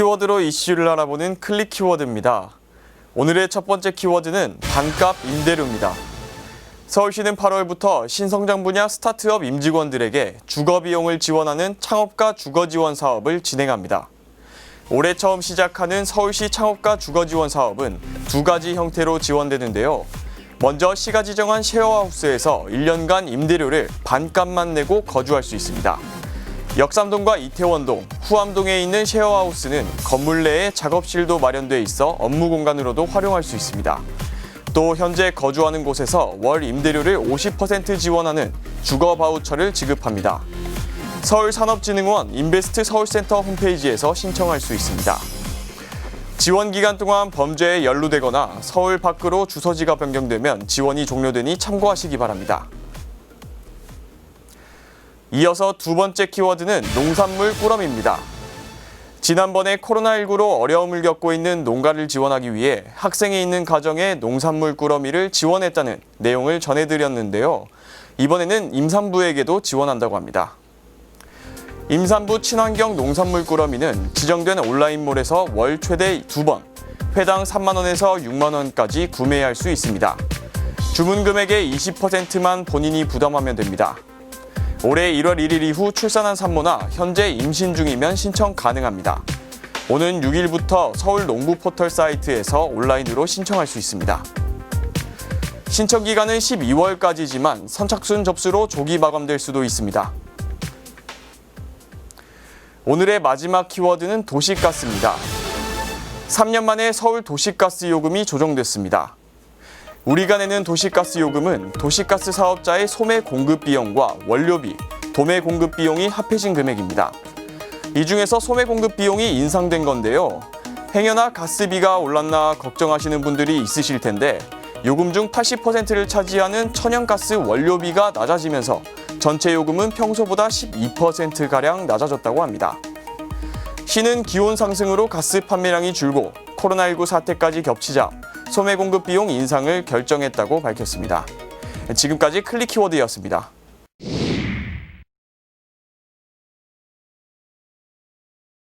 키워드로 이슈를 알아보는 클릭 키워드입니다. 오늘의 첫 번째 키워드는 반값 임대료입니다. 서울시는 8월부터 신성장 분야 스타트업 임직원들에게 주거 비용을 지원하는 창업가 주거 지원 사업을 진행합니다. 올해 처음 시작하는 서울시 창업가 주거 지원 사업은 두 가지 형태로 지원되는데요. 먼저 시가 지정한 쉐어하우스에서 1년간 임대료를 반값만 내고 거주할 수 있습니다. 역삼동과 이태원동, 후암동에 있는 쉐어하우스는 건물 내에 작업실도 마련돼 있어 업무 공간으로도 활용할 수 있습니다. 또 현재 거주하는 곳에서 월 임대료를 50% 지원하는 주거 바우처를 지급합니다. 서울산업진흥원 인베스트 서울센터 홈페이지에서 신청할 수 있습니다. 지원 기간 동안 범죄에 연루되거나 서울 밖으로 주소지가 변경되면 지원이 종료되니 참고하시기 바랍니다. 이어서 두 번째 키워드는 농산물 꾸러미입니다. 지난번에 코로나19로 어려움을 겪고 있는 농가를 지원하기 위해 학생이 있는 가정에 농산물 꾸러미를 지원했다는 내용을 전해드렸는데요. 이번에는 임산부에게도 지원한다고 합니다. 임산부 친환경 농산물 꾸러미는 지정된 온라인몰에서 월 최대 두 번, 회당 3만 원에서 6만 원까지 구매할 수 있습니다. 주문 금액의 20%만 본인이 부담하면 됩니다. 올해 1월 1일 이후 출산한 산모나 현재 임신 중이면 신청 가능합니다. 오는 6일부터 서울 농부 포털 사이트에서 온라인으로 신청할 수 있습니다. 신청 기간은 12월까지지만 선착순 접수로 조기 마감될 수도 있습니다. 오늘의 마지막 키워드는 도시가스입니다. 3년 만에 서울 도시가스 요금이 조정됐습니다. 우리가 내는 도시가스 요금은 도시가스 사업자의 소매 공급 비용과 원료비, 도매 공급 비용이 합해진 금액입니다. 이 중에서 소매 공급 비용이 인상된 건데요. 행여나 가스비가 올랐나 걱정하시는 분들이 있으실 텐데 요금 중 80%를 차지하는 천연가스 원료비가 낮아지면서 전체 요금은 평소보다 12%가량 낮아졌다고 합니다. 시는 기온 상승으로 가스 판매량이 줄고 코로나19 사태까지 겹치자 소매 공급 비용 인상을 결정했다고 밝혔습니다. 지금까지 클릭 키워드였습니다.